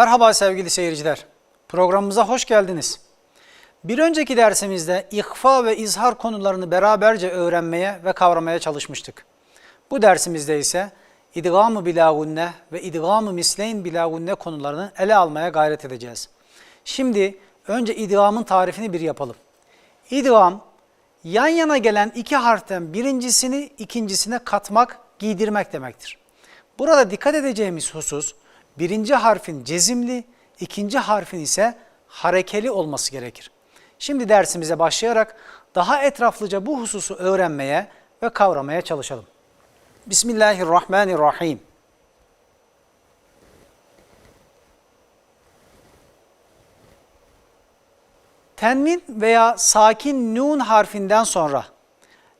Merhaba sevgili seyirciler. Programımıza hoş geldiniz. Bir önceki dersimizde ihfa ve izhar konularını beraberce öğrenmeye ve kavramaya çalışmıştık. Bu dersimizde ise idgam-ı bilagunne ve idgam-ı misleyn bilagunne konularını ele almaya gayret edeceğiz. Şimdi önce idgamın tarifini bir yapalım. İdgam, yan yana gelen iki harften birincisini ikincisine katmak, giydirmek demektir. Burada dikkat edeceğimiz husus, birinci harfin cezimli, ikinci harfin ise harekeli olması gerekir. Şimdi dersimize başlayarak daha etraflıca bu hususu öğrenmeye ve kavramaya çalışalım. Bismillahirrahmanirrahim. Tenvin veya sakin nun harfinden sonra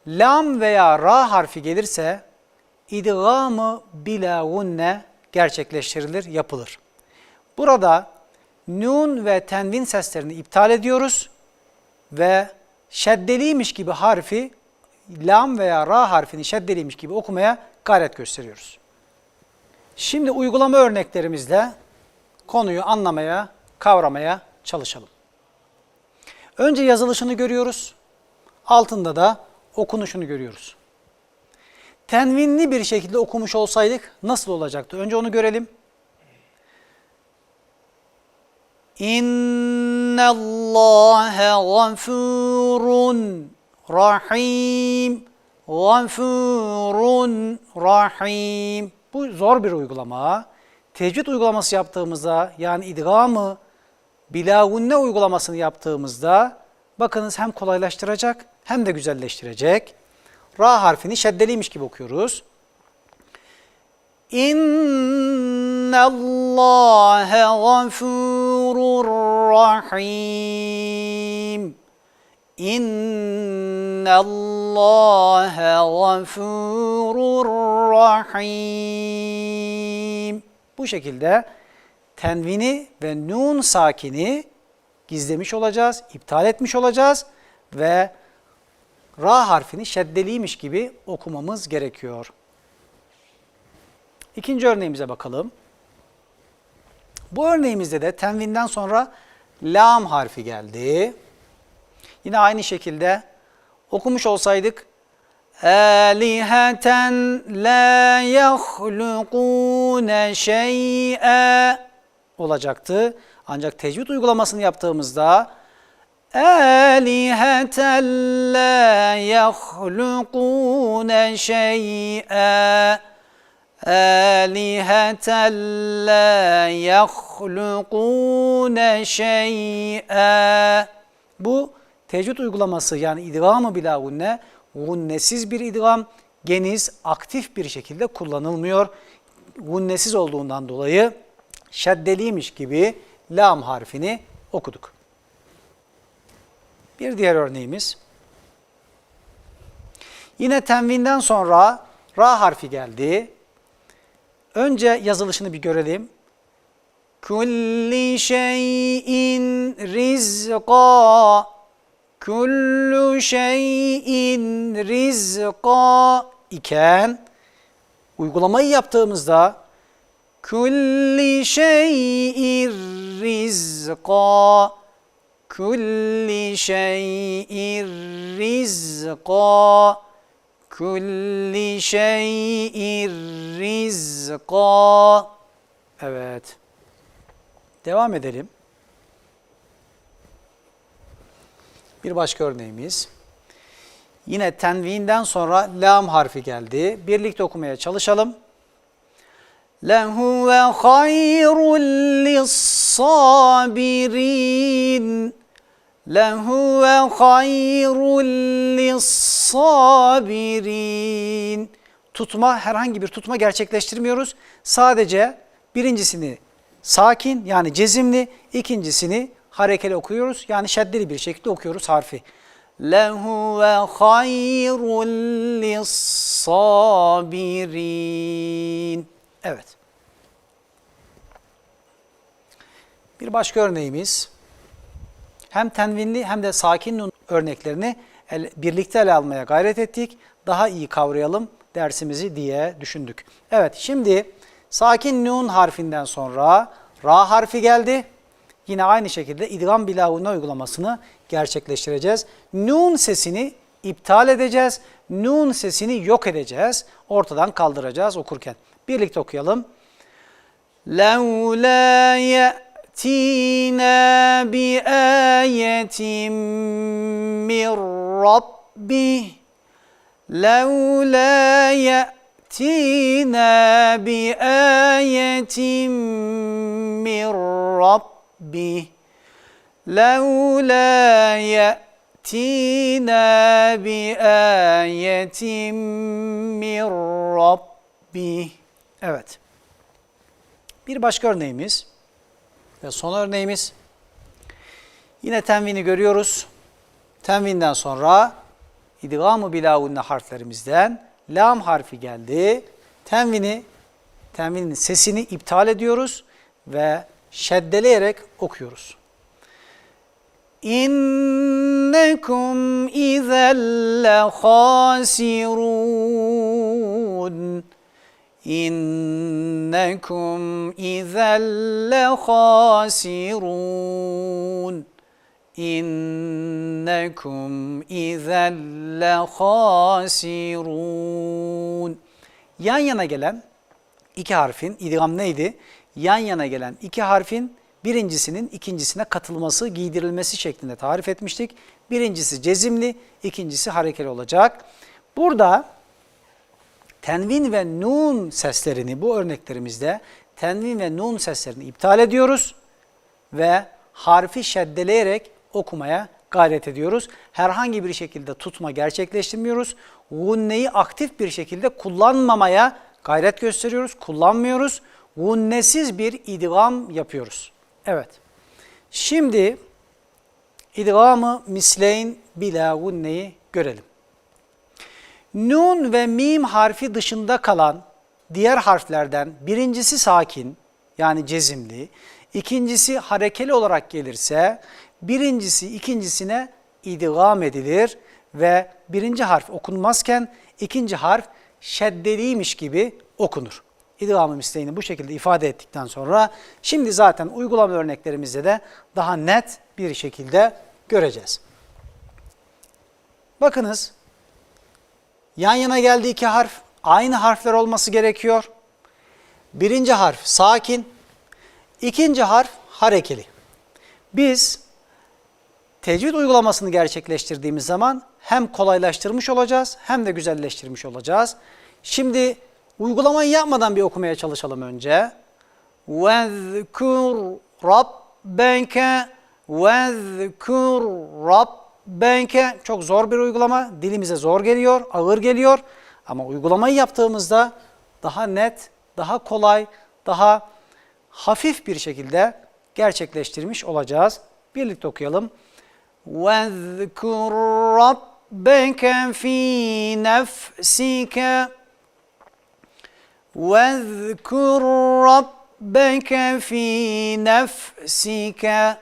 lam veya ra harfi gelirse idgamı bila gunne gerçekleştirilir, yapılır. Burada nun ve tenvin seslerini iptal ediyoruz ve şeddeliymiş gibi harfi lam veya ra harfini şeddeliymiş gibi okumaya gayret gösteriyoruz. Şimdi uygulama örneklerimizle konuyu anlamaya, kavramaya çalışalım. Önce yazılışını görüyoruz. Altında da okunuşunu görüyoruz. Tenvinli bir şekilde okumuş olsaydık nasıl olacaktı? Önce onu görelim. İnne Allahe gafurun rahim. Gafurun rahim. Bu zor bir uygulama. Tecvid uygulaması yaptığımızda yani idgamı bilagunne uygulamasını yaptığımızda bakınız hem kolaylaştıracak hem de güzelleştirecek. Ra harfini şeddeliymiş gibi okuyoruz. İnne Allahe gafurur rahim. İnne Allahe gafurur rahim. Bu şekilde tenvini ve nun sakini gizlemiş olacağız, iptal etmiş olacağız ve ra harfini şeddeliymiş gibi okumamız gerekiyor. İkinci örneğimize bakalım. Bu örneğimizde de tenvinden sonra lam harfi geldi. Yine aynı şekilde okumuş olsaydık Eliheten la yahluqune şey'e olacaktı. Ancak tecvid uygulamasını yaptığımızda Eliheten la yahluqune şey'e Eliheten la yahluqune şey'e Bu tecvid uygulaması yani idgamı bila gunne, gunnesiz bir idgam, geniz, aktif bir şekilde kullanılmıyor. Gunnesiz olduğundan dolayı şeddeliymiş gibi lam harfini okuduk. Bir diğer örneğimiz. Yine tenvinden sonra ra harfi geldi. Önce yazılışını bir görelim. Kulli şeyin rizqa Kullu şeyin rizqa iken uygulamayı yaptığımızda kulli şeyin rizqa kulli şeyin rizqa kulli şeyin rizqa Evet. Devam edelim. Bir başka örneğimiz. Yine tenvinden sonra lam harfi geldi. Birlikte okumaya çalışalım. Lehu ve hayrul lissabirin. Ve hayrul lissabirin. Tutma, herhangi bir tutma gerçekleştirmiyoruz. Sadece birincisini sakin yani cezimli, ikincisini harekeli okuyoruz. Yani şeddeli bir şekilde okuyoruz harfi. Ve hayrul lissabirin. Evet. Bir başka örneğimiz Hem tenvinli hem de sakin nun örneklerini el, birlikte ele almaya gayret ettik. Daha iyi kavrayalım dersimizi diye düşündük. Evet şimdi sakin nun harfinden sonra Ra harfi geldi. Yine aynı şekilde idgam bilavune uygulamasını gerçekleştireceğiz. Nun sesini iptal edeceğiz. Nun sesini yok edeceğiz. Ortadan kaldıracağız okurken. Birlikte okuyalım. لَوْلَا يَأْتِينَا بِآيَةٍ مِّن رَّبِّهِ لَوْلَا يَأْتِينَا بِآيَةٍ مِّن رَّبِّهِ لَوْلَا يَأْتِينَا بِآيَةٍ مِّن رَّبِّهِ Evet. Bir başka örneğimiz ve son örneğimiz. Yine tenvini görüyoruz. Tenvinden sonra idgamı bilavunne harflerimizden lam harfi geldi. Tenvini, tenvinin sesini iptal ediyoruz ve şeddeleyerek okuyoruz. İnnekum izen lehasirun. İnnekum izen lehasirun. İnnekum izen lehasirun. Yan yana gelen iki harfin, idgam neydi? Yan yana gelen iki harfin birincisinin ikincisine katılması, giydirilmesi şeklinde tarif etmiştik. Birincisi cezimli, ikincisi harekeli olacak. Burada tenvin ve nun seslerini bu örneklerimizde tenvin ve nun seslerini iptal ediyoruz ve harfi şeddeleyerek okumaya gayret ediyoruz. Herhangi bir şekilde tutma gerçekleştirmiyoruz. Gunneyi aktif bir şekilde kullanmamaya gayret gösteriyoruz, kullanmıyoruz. Gunnesiz bir idgam yapıyoruz. Evet. Şimdi idgamı misleyn bila gunneyi görelim. Nun ve mim harfi dışında kalan diğer harflerden birincisi sakin yani cezimli, ikincisi harekeli olarak gelirse birincisi ikincisine idgam edilir ve birinci harf okunmazken ikinci harf şeddeliymiş gibi okunur. İdgamı misleğini bu şekilde ifade ettikten sonra şimdi zaten uygulama örneklerimizde de daha net bir şekilde göreceğiz. Bakınız yan yana geldi iki harf aynı harfler olması gerekiyor. Birinci harf sakin, ikinci harf harekeli. Biz tecvid uygulamasını gerçekleştirdiğimiz zaman hem kolaylaştırmış olacağız hem de güzelleştirmiş olacağız. Şimdi uygulamayı yapmadan bir okumaya çalışalım önce. وَذْكُرْ رَبَّكَ وَذْكُرْ رَبَّكَ Çok zor bir uygulama. Dilimize zor geliyor, ağır geliyor. Ama uygulamayı yaptığımızda daha net, daha kolay, daha hafif bir şekilde gerçekleştirmiş olacağız. Birlikte okuyalım. وَاذْكُرْ رَبَّكَ ف۪ي نَفْسِكَ وَاذْكُرْ رَبَّكَ ف۪ي نَفْسِكَ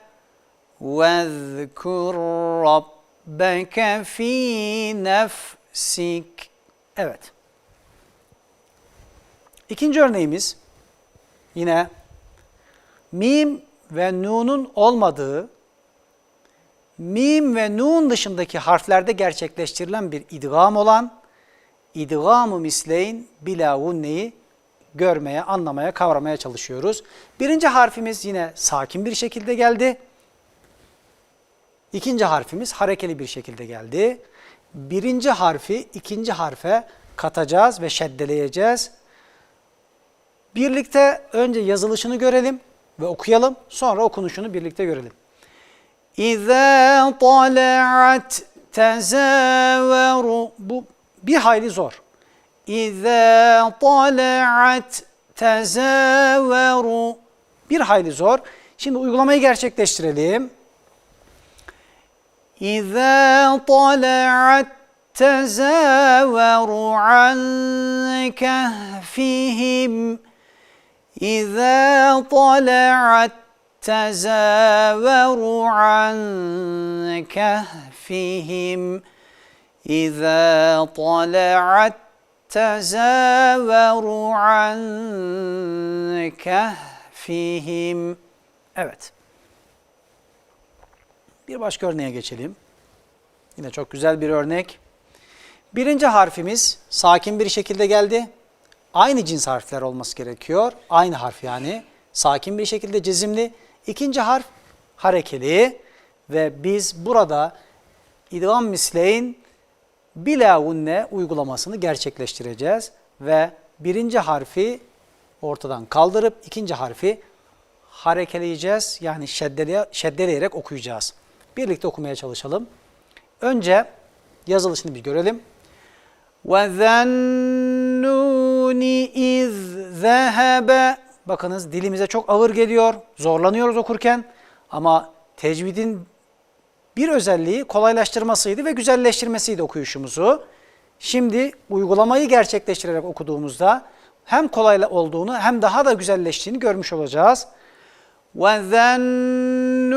وَاذْكُرْ رَبَّكَ rabbeke fi nefsik. Evet. İkinci örneğimiz yine mim ve nunun olmadığı mim ve nun dışındaki harflerde gerçekleştirilen bir idgam olan idgam-ı misleyn bila gunneyi görmeye, anlamaya, kavramaya çalışıyoruz. Birinci harfimiz yine sakin bir şekilde geldi. İkinci harfimiz harekeli bir şekilde geldi. Birinci harfi ikinci harfe katacağız ve şeddeleyeceğiz. Birlikte önce yazılışını görelim ve okuyalım. Sonra okunuşunu birlikte görelim. İzâ tala'at tezâveru Bu bir hayli zor. İzâ tala'at tezâveru Bir hayli zor. Şimdi uygulamayı gerçekleştirelim. إذا طلعت تزاور عن كهفهم إذا طلعت تزاور عن كهفهم إذا طلعت تزاور عن كهفهم Evet. Bir başka örneğe geçelim. Yine çok güzel bir örnek. Birinci harfimiz sakin bir şekilde geldi. Aynı cins harfler olması gerekiyor. Aynı harf yani. Sakin bir şekilde cezimli. İkinci harf harekeli. Ve biz burada idgam misleyin bila gunne uygulamasını gerçekleştireceğiz. Ve birinci harfi ortadan kaldırıp ikinci harfi harekeleyeceğiz. Yani şeddele, şeddeleyerek okuyacağız. Birlikte okumaya çalışalım. Önce yazılışını bir görelim. وَذَنُّونِ اِذْ ذَهَبَ Bakınız dilimize çok ağır geliyor. Zorlanıyoruz okurken. Ama tecvidin bir özelliği kolaylaştırmasıydı ve güzelleştirmesiydi okuyuşumuzu. Şimdi uygulamayı gerçekleştirerek okuduğumuzda hem kolay olduğunu hem daha da güzelleştiğini görmüş olacağız. وَذَنُّونِ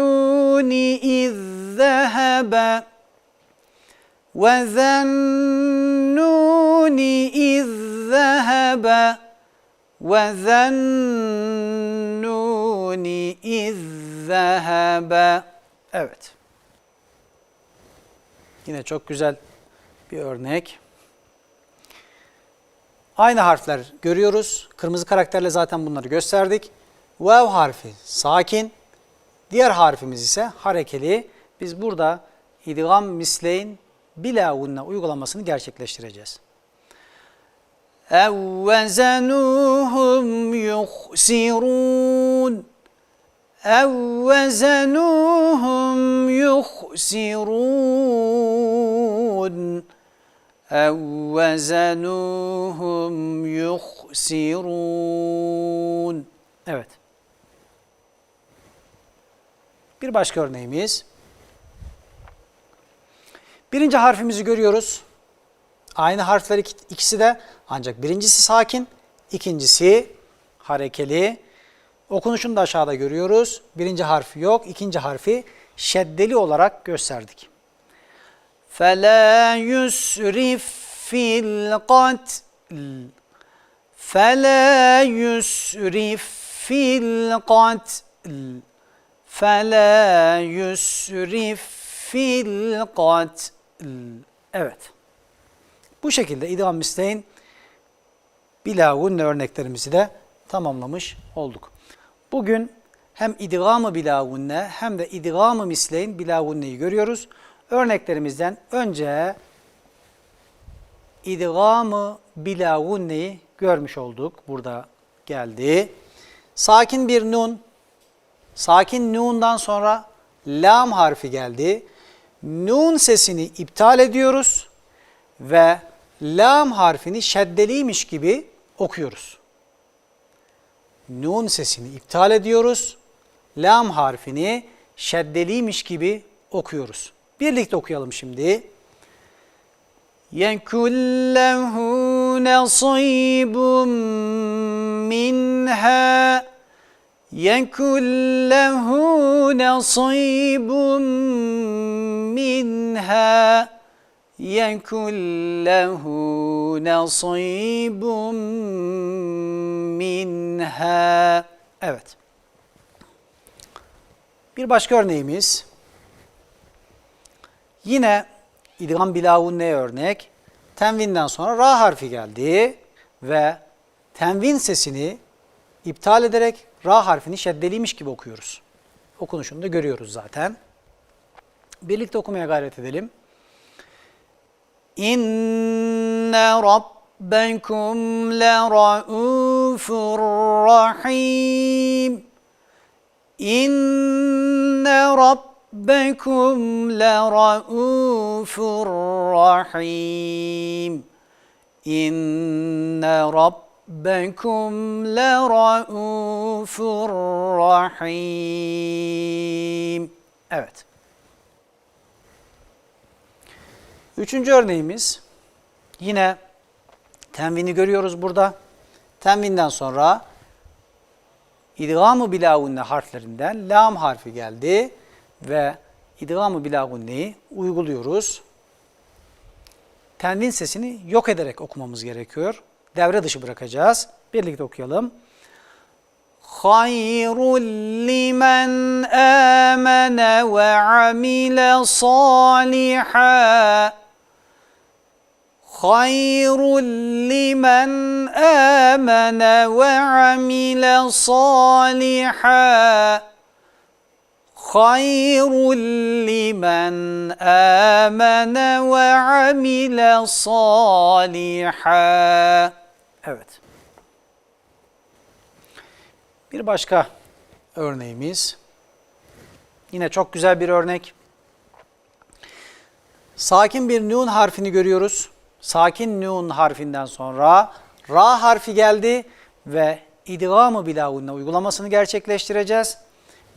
اِذْ ذَهَبَ وَذَنُّونِ اِذْ ذَهَبَ وَذَنُّونِ اِذْ ذَهَبَ Evet. Yine çok güzel bir örnek. Aynı harfler görüyoruz. Kırmızı karakterle zaten bunları gösterdik. Vav harfi sakin. Diğer harfimiz ise harekeli. Biz burada idgam misleyn bila gunne uygulamasını gerçekleştireceğiz. اَوَّزَنُوهُمْ يُخْسِرُونَ اَوَّزَنُوهُمْ يُخْسِرُونَ اَوَّزَنُوهُمْ يُخْسِرُونَ Evet. Bir başka örneğimiz. Birinci harfimizi görüyoruz. Aynı harfler ikisi de ancak birincisi sakin, ikincisi harekeli. Okunuşunu da aşağıda görüyoruz. Birinci harfi yok, ikinci harfi şeddeli olarak gösterdik. فَلَا يُسْرِفْ فِي الْقَتْلِ فَلَا يُسْرِفْ فِي الْقَتْلِ فَلَا يُسْرِفْ فِي الْقَتْلِ Evet. Bu şekilde idam isteyin bilavunne örneklerimizi de tamamlamış olduk. Bugün hem idgamı bilavunne hem de idgamı misleyin bilavunneyi görüyoruz. Örneklerimizden önce idgamı bilavunneyi görmüş olduk. Burada geldi. Sakin bir nun, sakin nundan sonra lam harfi geldi. Nun sesini iptal ediyoruz ve lam harfini şeddeliymiş gibi okuyoruz. Nun sesini iptal ediyoruz. Lam harfini şeddeliymiş gibi okuyoruz. Birlikte okuyalım şimdi. يَكُلْ لَهُ نَصِيبٌ مِّنْهَا يَكُلْ لَهُ نَصِيبٌ مِّنْهَا يَكُلْ لَهُ نَصِيبٌ مِّنْهَا Evet. Bir başka örneğimiz. Yine idgam bilavun ne örnek? Tenvinden sonra ra harfi geldi ve tenvin sesini iptal ederek ra harfini şeddeliymiş gibi okuyoruz. Okunuşunu da görüyoruz zaten. Birlikte okumaya gayret edelim. İnne rabbekum lera'ufur rahim. İnne rabbekum lera'ufur rahim. İnne rabbekum lera'ufur rahim. Evet. Üçüncü örneğimiz yine tenvini görüyoruz burada. Tenvinden sonra idgamı bilagunne harflerinden lam harfi geldi ve idgamı bilagunneyi uyguluyoruz. Tenvin sesini yok ederek okumamız gerekiyor Devre dışı bırakacağız. Birlikte okuyalım. خير لمن آمن وعمل صالحا خير لمن آمن وعمل صالحا خير لمن آمن وعمل صالحا Evet. Bir başka örneğimiz. Yine çok güzel bir örnek. Sakin bir nun harfini görüyoruz. Sakin nun harfinden sonra ra harfi geldi ve idgamı bilavunne uygulamasını gerçekleştireceğiz.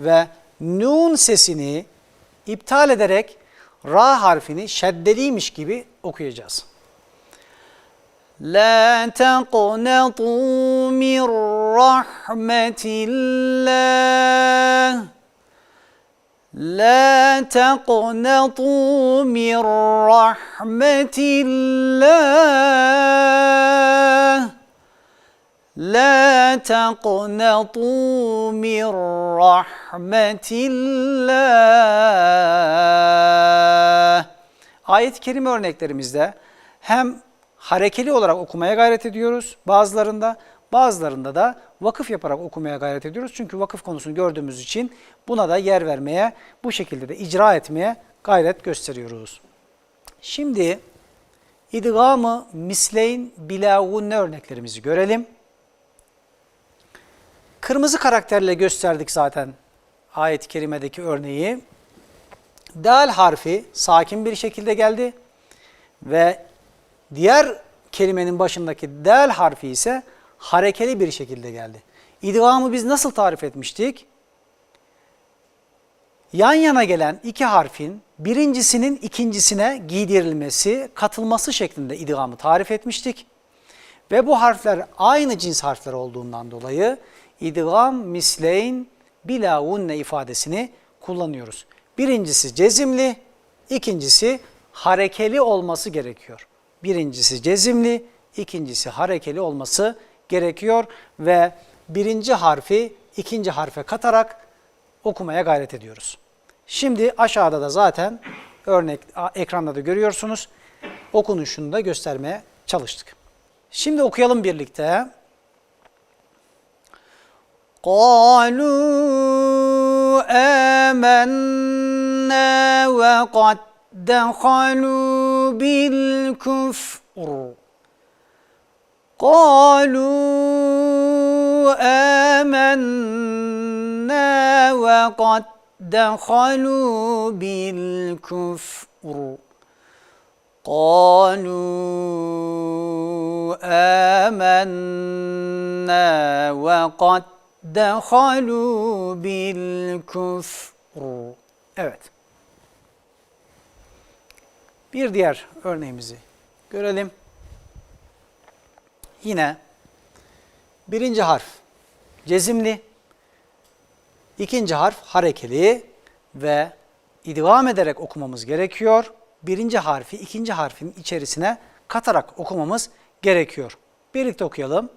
Ve nun sesini iptal ederek ra harfini şeddeliymiş gibi okuyacağız. La taqnatu min rahmetillah لا تقنطوا من رحمة الله لا تقنطوا من رحمة الله Ayet-i kerime örneklerimizde hem harekeli olarak okumaya gayret ediyoruz bazılarında, bazılarında da vakıf yaparak okumaya gayret ediyoruz. Çünkü vakıf konusunu gördüğümüz için buna da yer vermeye, bu şekilde de icra etmeye gayret gösteriyoruz. Şimdi idgamı misleyn bilagunne örneklerimizi görelim. Kırmızı karakterle gösterdik zaten ayet-i kerimedeki örneği. Dal harfi sakin bir şekilde geldi ve diğer kelimenin başındaki dal harfi ise harekeli bir şekilde geldi. İdgamı biz nasıl tarif etmiştik? Yan yana gelen iki harfin birincisinin ikincisine giydirilmesi, katılması şeklinde idgamı tarif etmiştik. Ve bu harfler aynı cins harfler olduğundan dolayı idgam misleyn bila unne ifadesini kullanıyoruz. Birincisi cezimli, ikincisi harekeli olması gerekiyor. Birincisi cezimli, ikincisi harekeli olması gerekiyor ve birinci harfi ikinci harfe katarak okumaya gayret ediyoruz. Şimdi aşağıda da zaten örnek ekranda da görüyorsunuz. Okunuşunu da göstermeye çalıştık. Şimdi okuyalım birlikte. قالوا آمنا وقد دخلوا بالكفر قالوا آمنا وقد دخلوا بالكفر قالوا آمنا وقد دخلوا بالكفر Evet. Bir diğer örneğimizi görelim. Yine birinci harf cezimli, ikinci harf harekeli ve idvam ederek okumamız gerekiyor. Birinci harfi ikinci harfin içerisine katarak okumamız gerekiyor. Birlikte okuyalım.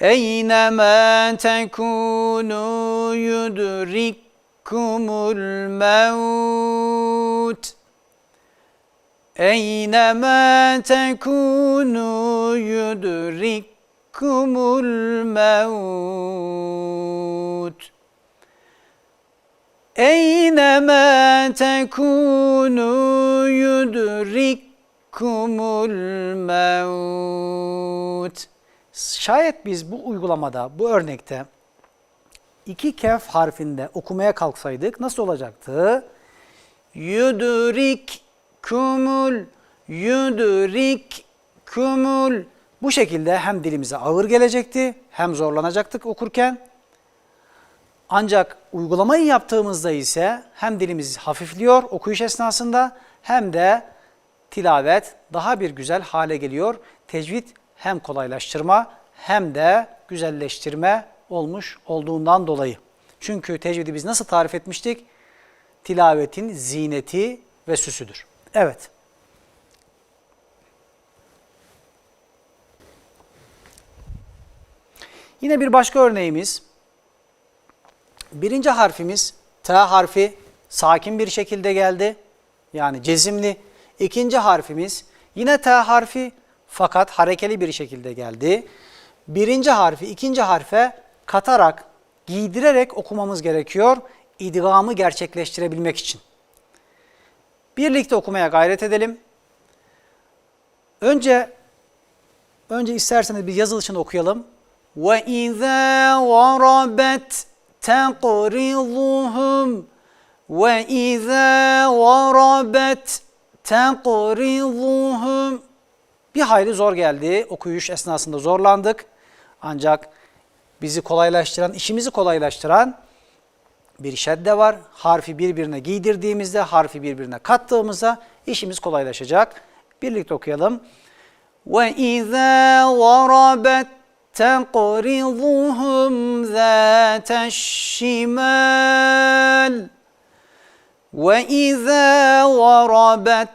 Eynema tekunu yudrikkumul mevt. Eynema tekunu yudrikkumul mevt. Eynema tekunu yudrikkumul mevt. Şayet biz bu uygulamada, bu örnekte iki kef harfinde okumaya kalksaydık nasıl olacaktı? Yudrik kumul, yudrik kumul. Bu şekilde hem dilimize ağır gelecekti, hem zorlanacaktık okurken. Ancak uygulamayı yaptığımızda ise hem dilimiz hafifliyor okuyuş esnasında hem de tilavet daha bir güzel hale geliyor. Tecvid hem kolaylaştırma hem de güzelleştirme olmuş olduğundan dolayı. Çünkü tecvidi biz nasıl tarif etmiştik? Tilavetin zineti ve süsüdür. Evet. Yine bir başka örneğimiz. Birinci harfimiz T harfi sakin bir şekilde geldi. Yani cezimli. İkinci harfimiz yine T harfi fakat harekeli bir şekilde geldi. Birinci harfi ikinci harfe katarak, giydirerek okumamız gerekiyor. İdgamı gerçekleştirebilmek için. Birlikte okumaya gayret edelim. Önce önce isterseniz bir yazılışını okuyalım. Ve izâ varabet teqrizuhum ve izâ varabet teqrizuhum bir hayli zor geldi. Okuyuş esnasında zorlandık. Ancak bizi kolaylaştıran, işimizi kolaylaştıran bir şedde var. Harfi birbirine giydirdiğimizde, harfi birbirine kattığımızda işimiz kolaylaşacak. Birlikte okuyalım. وَإِذَا وَرَبَتْ تَقْرِضُهُمْ ذَاتَ الشِّمَالِ وَإِذَا وَرَبَتْ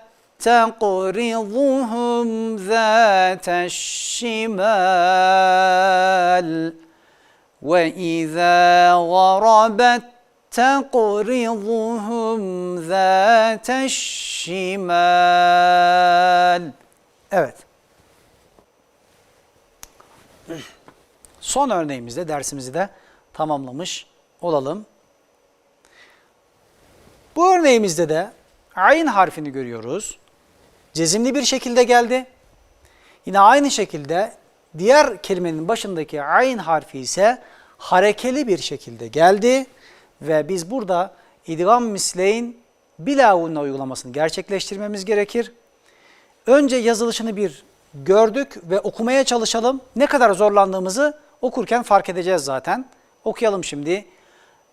تَقْرِضُهُمْ ذَاتَ الشِّمَالِ وَإِذَا غَرَبَتْ تَقْرِضُهُمْ ذَاتَ الشِّمَالِ Evet. Son örneğimizde dersimizi de tamamlamış olalım. Bu örneğimizde de ayn harfini görüyoruz. Cezimli bir şekilde geldi. Yine aynı şekilde diğer kelimenin başındaki ayn harfi ise harekeli bir şekilde geldi. Ve biz burada idgam misleyin bilavunna uygulamasını gerçekleştirmemiz gerekir. Önce yazılışını bir gördük ve okumaya çalışalım. Ne kadar zorlandığımızı okurken fark edeceğiz zaten. Okuyalım şimdi.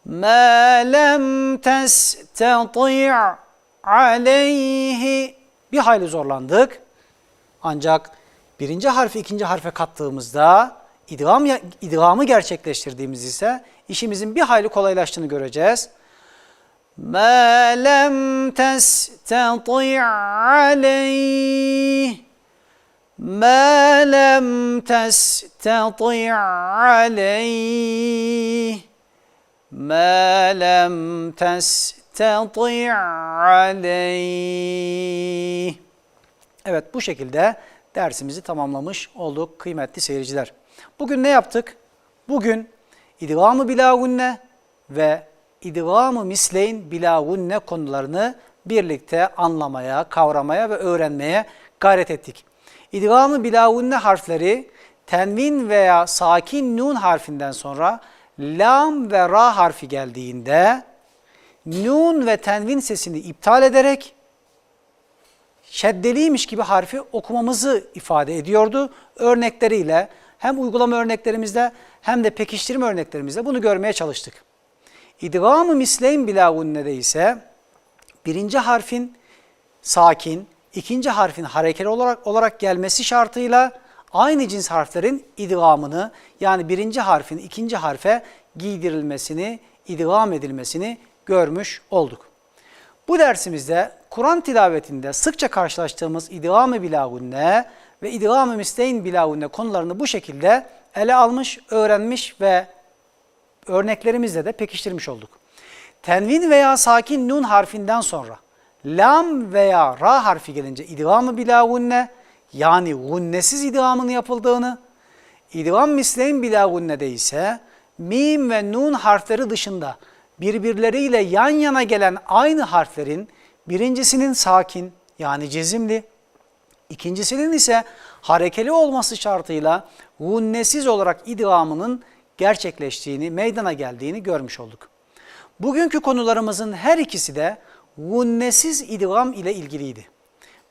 مَا لَمْ تَسْتَطِعْ عَلَيْهِ Bir hayli zorlandık. Ancak birinci harfi ikinci harfe kattığımızda idgam, idgamı gerçekleştirdiğimiz ise işimizin bir hayli kolaylaştığını göreceğiz. مَا لَمْ تَسْتَطِعْ عَلَيْهِ مَا لَمْ تَسْتَطِعْ عَلَيْهِ مَا لَمْ تَسْتَطِعْ عَلَيْهِ Evet bu şekilde dersimizi tamamlamış olduk kıymetli seyirciler. Bugün ne yaptık? Bugün idgamı bilagunne ve idgamı misleyn bilagunne konularını birlikte anlamaya, kavramaya ve öğrenmeye gayret ettik. İdgamı bilagunne harfleri tenvin veya sakin nun harfinden sonra lam ve ra harfi geldiğinde nun ve tenvin sesini iptal ederek şeddeliymiş gibi harfi okumamızı ifade ediyordu. Örnekleriyle hem uygulama örneklerimizde hem de pekiştirme örneklerimizde bunu görmeye çalıştık. İdgamı misleyn bilavunne'de ise birinci harfin sakin, ikinci harfin harekeli olarak, olarak gelmesi şartıyla aynı cins harflerin idgamını yani birinci harfin ikinci harfe giydirilmesini, idgam edilmesini görmüş olduk. Bu dersimizde Kur'an tilavetinde sıkça karşılaştığımız idgam-ı bilagunne ve idgam-ı misleyn bilagunne konularını bu şekilde ele almış, öğrenmiş ve örneklerimizle de pekiştirmiş olduk. Tenvin veya sakin nun harfinden sonra lam veya ra harfi gelince idgam-ı bilagunne yani gunnesiz idgamın yapıldığını, idgam misleyn bilagunne'de ise mim ve nun harfleri dışında birbirleriyle yan yana gelen aynı harflerin birincisinin sakin yani cezimli, ikincisinin ise harekeli olması şartıyla gunnesiz olarak idgamının gerçekleştiğini, meydana geldiğini görmüş olduk. Bugünkü konularımızın her ikisi de gunnesiz idgam ile ilgiliydi.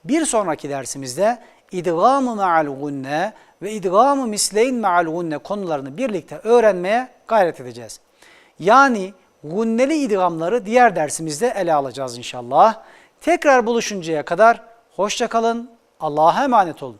Bir sonraki dersimizde idgamı ma'al gunne ve idgamı misleyn ma'al gunne konularını birlikte öğrenmeye gayret edeceğiz. Yani gunneli idgamları diğer dersimizde ele alacağız inşallah. Tekrar buluşuncaya kadar hoşçakalın, Allah'a emanet olun.